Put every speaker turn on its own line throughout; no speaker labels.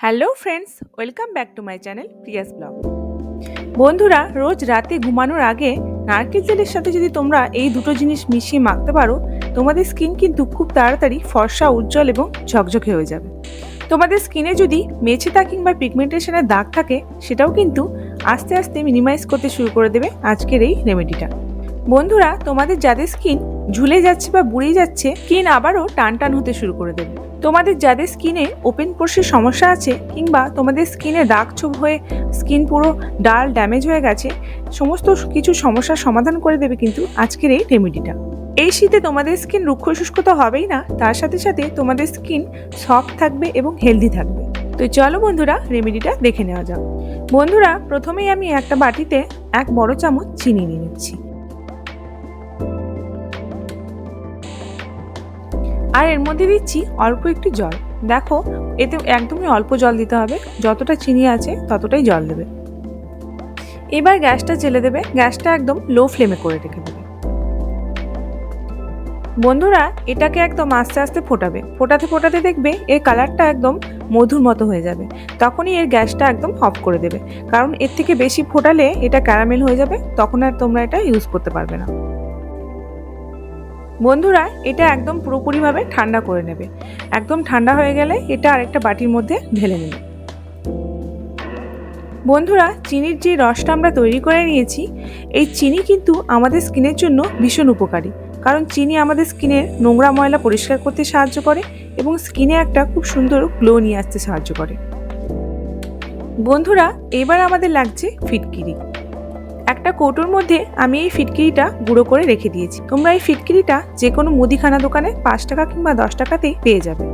Hello friends, welcome back to my channel Priya's blog. বন্ধুরা, রোজ রাতে ঘুমানোর আগে নারকেল তেলের সাথে যদি তোমরা এই দুটো জিনিস মিশিয়ে মাখতে পারো, তোমাদের স্কিন কিন্তু খুব তাড়াতাড়ি ফর্সা, উজ্জ্বল এবং ঝকঝকে হয়ে যাবে। তোমাদের স্কিনে যদি মেছেতা কিংবা পিগমেন্টেশনের দাগ থাকে, সেটাও কিন্তু আস্তে আস্তে মিনিমাইজ করতে শুরু করে দেবে আজকের এই রেমেডিটা বন্ধুরা, তোমাদের যাদের স্কিন ঝুলে যাচ্ছে বা বুড়িয়ে যাচ্ছে স্কিন আবারও টান টান হতে শুরু করে দেবে। তোমাদের যাদের স্কিনে ওপেন পোর্সের সমস্যা আছে, কিংবা তোমাদের স্কিনে দাগ ছোপ হয়ে স্কিন পুরো ডাল ড্যামেজ হয়ে গেছে, সমস্ত কিছু সমস্যার সমাধান করে দেবে কিন্তু আজকের এই রেমেডিটা। এই শীতে তোমাদের স্কিন রুক্ষ শুষ্ক তো হবেই না, তার সাথে সাথে তোমাদের স্কিন সফট থাকবে এবং হেলদি থাকবে। তো চলো বন্ধুরা, রেমেডিটা দেখে নেওয়া যাক। বন্ধুরা, প্রথমেই আমি একটা বাটিতে এক বড় চামচ চিনি নিয়ে নিচ্ছি। আর এর মধ্যে দিচ্ছি অল্প একটু জল। দেখো, এতে একদমই অল্প জল দিতে হবে। যতটা চিনি আছে, ততটাই জল দেবে। এবার গ্যাসটা জেলে দেবে। গ্যাসটা একদম লো ফ্লেমে করে রেখে দেবে। বন্ধুরা, এটাকে একদম আস্তে আস্তে ফোটাবে। ফোটাতে ফোটাতে দেখবে এর কালারটা একদম মধুর মতো হয়ে যাবে। তখনই এর গ্যাসটা একদম অফ করে দেবে। কারণ এর থেকে বেশি ফোটালে এটা ক্যারামেল হয়ে যাবে। তখন আর তোমরা এটা ইউজ করতে পারবে না। বন্ধুরা, এটা একদম পুরোপুরিভাবে ঠান্ডা করে নেবে। একদম ঠান্ডা হয়ে গেলে এটা আরেকটা বাটির মধ্যে ঢেলে নেবে। বন্ধুরা, চিনির যে রসটা আমরা তৈরি করে নিয়েছি, এই চিনি কিন্তু আমাদের স্কিনের জন্য ভীষণ উপকারী। কারণ চিনি আমাদের স্কিনের নোংরা ময়লা পরিষ্কার করতে সাহায্য করে এবং স্কিনে একটা খুব সুন্দর গ্লো নিয়ে আসতে সাহায্য করে। বন্ধুরা, এবার আমাদের লাগছে ফিটকিরি। একটা কৌটোর মধ্যে আমি এই ফিটকিরিটা গুঁড়ো করে রেখে দিয়েছি। তোমরা এই ফিটকিরিটা যে কোনো মুদিখানা দোকানে পাঁচ টাকা কিংবা দশ টাকাতেই পেয়ে যাবে।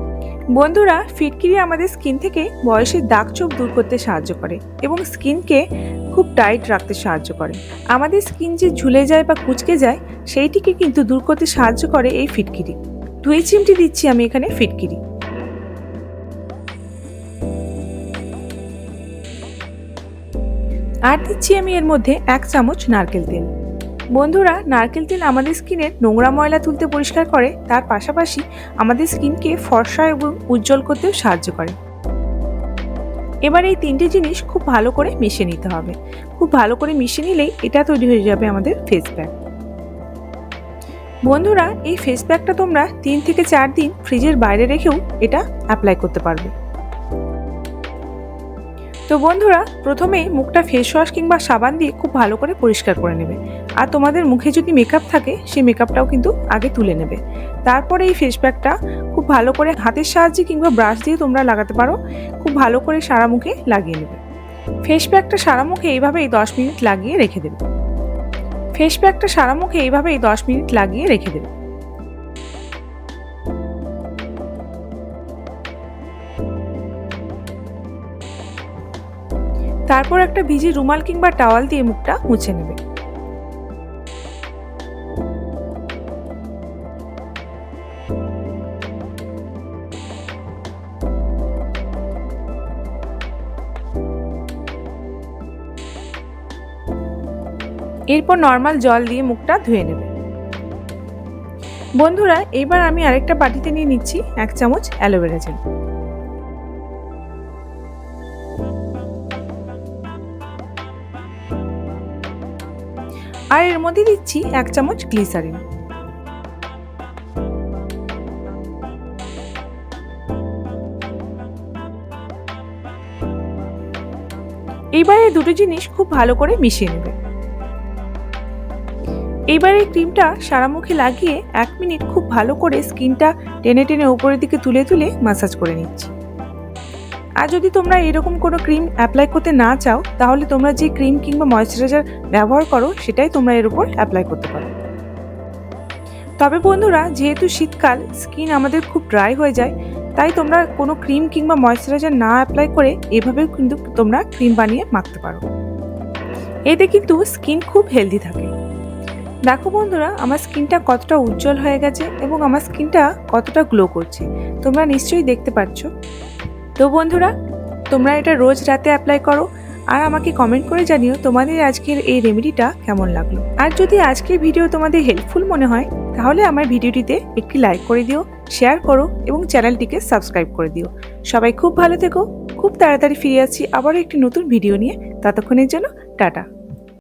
বন্ধুরা, ফিটকিরি আমাদের স্কিন থেকে বয়সের দাগ চোখ দূর করতে সাহায্য করে এবং স্কিনকে খুব টাইট রাখতে সাহায্য করে। আমাদের স্কিন যে ঝুলে যায় বা কুচকে যায়, সেইটিকে কিন্তু দূর করতে সাহায্য করে এই ফিটকিরি। দুই চিমটি দিচ্ছি আমি এখানে ফিটকিরি। আর দিচ্ছি আমি এর মধ্যে এক চামচ নারকেল তেল। বন্ধুরা, নারকেল তেল আমাদের স্কিনের নোংরা ময়লা তুলতে পরিষ্কার করে, তার পাশাপাশি আমাদের স্কিনকে ফর্সা এবং উজ্জ্বল করতেও সাহায্য করে। এবার এই তিনটে জিনিস খুব ভালো করে মিশিয়ে নিতে হবে। খুব ভালো করে মিশিয়ে নিলেই এটা তৈরি হয়ে যাবে আমাদের ফেস প্যাক বন্ধুরা, এই ফেস প্যাকটা তোমরা তিন থেকে চার দিন ফ্রিজের বাইরে রেখেও এটা অ্যাপ্লাই করতে পারবে। তো বন্ধুরা প্রথমে মুখটা ফেস ওয়াশ কিংবা সাবান দিয়ে খুব ভালো করে পরিষ্কার করে নেবে। আর তোমাদের মুখে যদি মেকআপ থাকে, সেই মেকআপটাও কিন্তু আগে তুলে নেবে। তারপরে এই ফেস প্যাকটা খুব ভালো করে হাতের সাহায্যে কিংবা ব্রাশ দিয়ে তোমরা লাগাতে পারো। খুব ভালো করে সারা মুখে লাগিয়ে নেবে। ফেস প্যাকটা সারা মুখে এইভাবেই দশ মিনিট লাগিয়ে রেখে দেবে। ফেস প্যাকটা সারা মুখে এইভাবেই দশ মিনিট লাগিয়ে রেখে দেবে। তারপর একটা ভিজে রুমাল কিংবা টাওয়াল দিয়ে মুখটা মুছে নেবে। এরপর নর্মাল জল দিয়ে মুখটা ধুয়ে নেবে। বন্ধুরা, এবার আমি আরেকটা বাটিতে নিয়ে নিচ্ছি এক চামচ অ্যালোভেরা জেল। আর এর মধ্যে দিচ্ছি এক চামচ গ্লিসারিন। এইবার এই দুটো জিনিস খুব ভালো করে মিশিয়ে নেবে। এইবার এই ক্রিমটা সারা মুখে লাগিয়ে এক মিনিট খুব ভালো করে স্কিনটা টেনে টেনে উপরের দিকে তুলে তুলে মাসাজ করে নিচ্ছি। আর যদি তোমরা এরকম কোনো ক্রিম অ্যাপ্লাই করতে না চাও, তাহলে তোমরা যে ক্রিম কিংবা ময়শ্চারাইজার ব্যবহার করো, সেটাই তোমরা এর উপর অ্যাপ্লাই করতে পারো। তবে বন্ধুরা, যেহেতু শীতকাল স্কিন আমাদের খুব ড্রাই হয়ে যায়, তাই তোমরা কোনো ক্রিম কিংবা ময়শ্চারাইজার না অ্যাপ্লাই করে এভাবেও কিন্তু তোমরা ক্রিম বানিয়ে মাখতে পারো। এতে কিন্তু স্কিন খুব হেলদি থাকে। দেখো বন্ধুরা, আমার স্কিনটা কতটা উজ্জ্বল হয়ে গেছে এবং আমার স্কিনটা কতটা গ্লো করছে। তোমরা নিশ্চয়ই দেখতে পাচ্ছ। তো বন্ধুরা, তোমরা এটা রোজ রাতে অ্যাপ্লাই করো আর আমাকে কমেন্ট করে জানিও তোমাদের আজকের এই রেমেডিটা কেমন লাগল। আর যদি আজকের ভিডিও তোমাদের হেল্পফুল মনে হয়, তাহলে আমার ভিডিওটিতে একটি লাইক করে দিও শেয়ার করো এবং চ্যানেলটিকে সাবস্ক্রাইব করে দিও। সবাই খুব ভালো থেকো, খুব তাড়াতাড়ি ফিরে আসছি আবারও একটি নতুন ভিডিও নিয়ে। ততক্ষণের জন্য টাটা।